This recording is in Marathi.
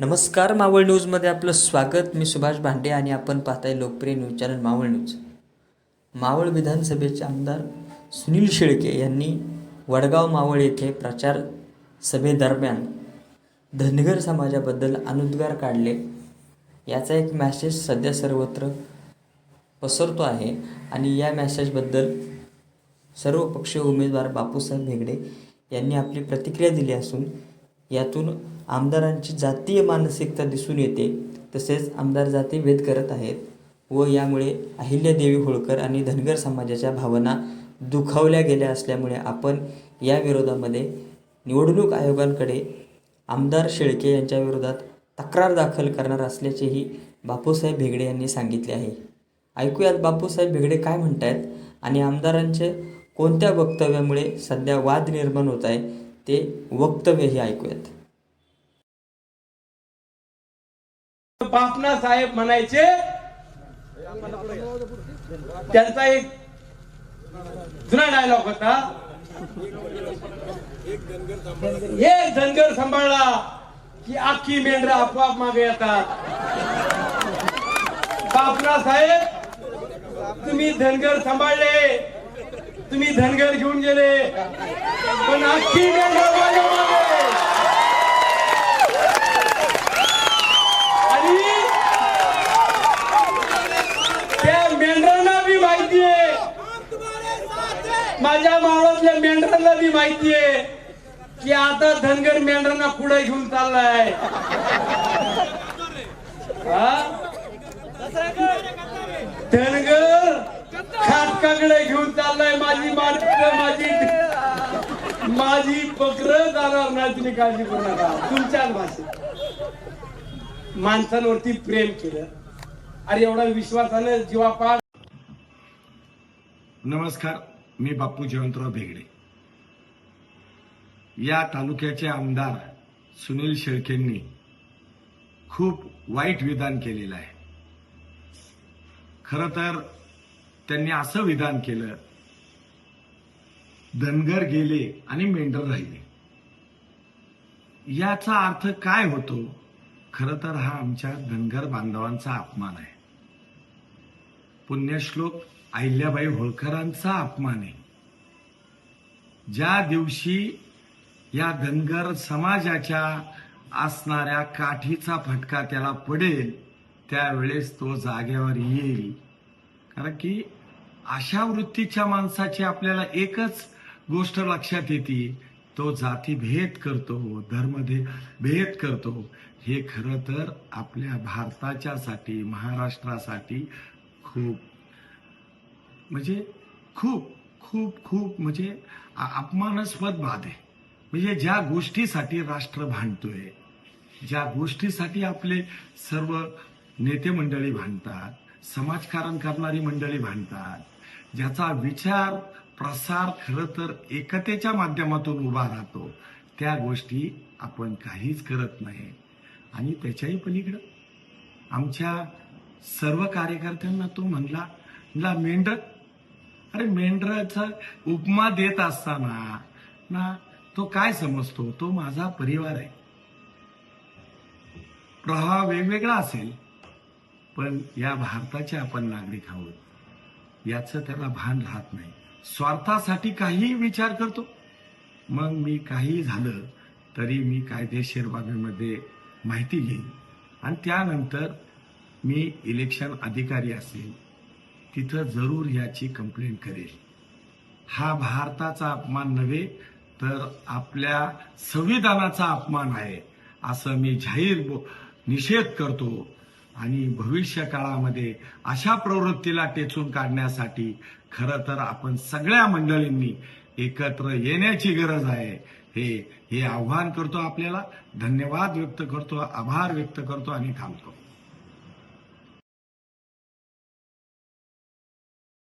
नमस्कार मावळ न्यूजमध्ये आपलं स्वागत. मी सुभाष भांडे आणि आपण पाहताय लोकप्रिय news channel Maval news. Maval विधानसभेचे आमदार सुनील शेळके यांनी वडगाव मावळ येथे प्रचार सभेदरम्यान धनगर समाजाबद्दल अनुद्गार काढले. याचा एक मॅसेज सध्या सर्वत्र पसरतो आहे आणि या मॅसेजबद्दल सर्व पक्षीय उमेदवार बापूसाहेब भेगडे यांनी आपली प्रतिक्रिया दिली असून यातून आमदारांची जातीय मानसिकता दिसून येते तसेच आमदार जातीभेद करत आहेत व यामुळे अहिल्यादेवी होळकर आणि धनगर समाजाच्या भावना दुखावल्या गेल्या असल्यामुळे आपण या विरोधामध्ये निवडणूक आयोगांकडे आमदार शेळके यांच्या विरोधात तक्रार दाखल करणार असल्याचेही बापूसाहेब भेगडे यांनी सांगितले आहे. ऐकूयात बापूसाहेब भेगडे काय म्हणत आहेत आणि आमदारांचे कोणत्या वक्तव्यामुळे सध्या वाद निर्माण होत आहे ते वक्तव्यही ऐकूयात. बापना साहेब म्हणायचे त्यांचा एक जुना डायलॉग होता. एक धनगर सांभाळला की अख्खी मेंढरा आपोआप मागे येतात. बापना साहेब तुम्ही धनगर सांभाळले. तुम्ही धनगर घेऊन गेले. पण अख्खी मेंढरा माझ्या मागे आणि त्या मेंढरांना बी माहितीये माझ्या मावळातल्या मेंढरांना बी माहितीये की आता धनगर मेंढरांना पुढे घेऊन चाललाय. धनगर खाटकाकडे घेऊन चाललाय. माझी माझी माझी जाणार नाही तुम्ही काळजी करू नका. तुमच्याच भाषेत. माणसांवरती प्रेम केलं. अरे एवढा विश्वासानं जीवापाड नमस्कार मी बापू जयवंतराव भेगडे. या तालुक्याचे आमदार सुनील शेळकेंनी खूप वाईट विधान केलेलं आहे. खरं तर त्यांनी असं विधान केलं धनगर गेले आणि मेंढर राहिले. याचा अर्थ काय होतो? खर तर हा आमच्या धनगर बांधवांचा अपमान आहे. पुण्यश्लोक अहिल्याबाई होळकरांचा अपमान आहे. ज्या दिवशी या धनगर समाजाच्या असणाऱ्या काठीचा फटका त्याला पडेल त्यावेळेस तो जागेवर येईल. कारण की अशा वृत्तीच्या माणसाची आपल्याला एकच गोष्ट लक्षात येते तो जातीभेद करतो धर्मभेद भेद करतो. हे खरं तर आपल्या भारताच्यासाठी महाराष्ट्रासाठी खूप म्हणजे खूप खूप खूप म्हणजे अपमानास्पद बात आहे. म्हणजे ज्या गोष्टीसाठी राष्ट्र भांडतोय ज्या गोष्टीसाठी आपले सर्व नेते मंडळी भांडतात समाजकारण करणारी मंडळी भांडतात ज्याचा विचार प्रसार खरं तर एकतेच्या माध्यमातून उभा राहतो. त्या गोष्टी आपण काहीच करत नाही. आणि त्याच्याही पलीकडं. आमच्या सर्व कार्यकर्त्यांना तो म्हणला म्हणला मेंढर. अरे मेंढराचा उपमा देत असताना ना तो काय समजतो? तो माझा परिवार आहे. प्रवाह वेगवेगळा असेल पण या भारताचे आपण नागरिक आहोत. याचं त्याला भान राहत नाही. स्वार्थासाठी काहीही विचार करतो. मग मी काही झालं तरी मी कायदेशीर बाबीमध्ये माहिती घेईन. आणि त्यानंतर मी इलेक्शन अधिकारी असेल. तिथं जरूर याची कंप्लेंट करेल. हा भारताचा अपमान नव्हे तर आपल्या संविधानाचा अपमान आहे असं मी जाहीर निषेध करतो. आणि भविष्य काळामध्ये अशा प्रवृत्तीला टेचून काढण्यासाठी खरं तर आपण सगळ्या मंडळींनी एकत्र येण्याची गरज आहे. हे हे आव्हान करतो आपल्याला. धन्यवाद व्यक्त करतो आभार व्यक्त करतो आणि थांबतो.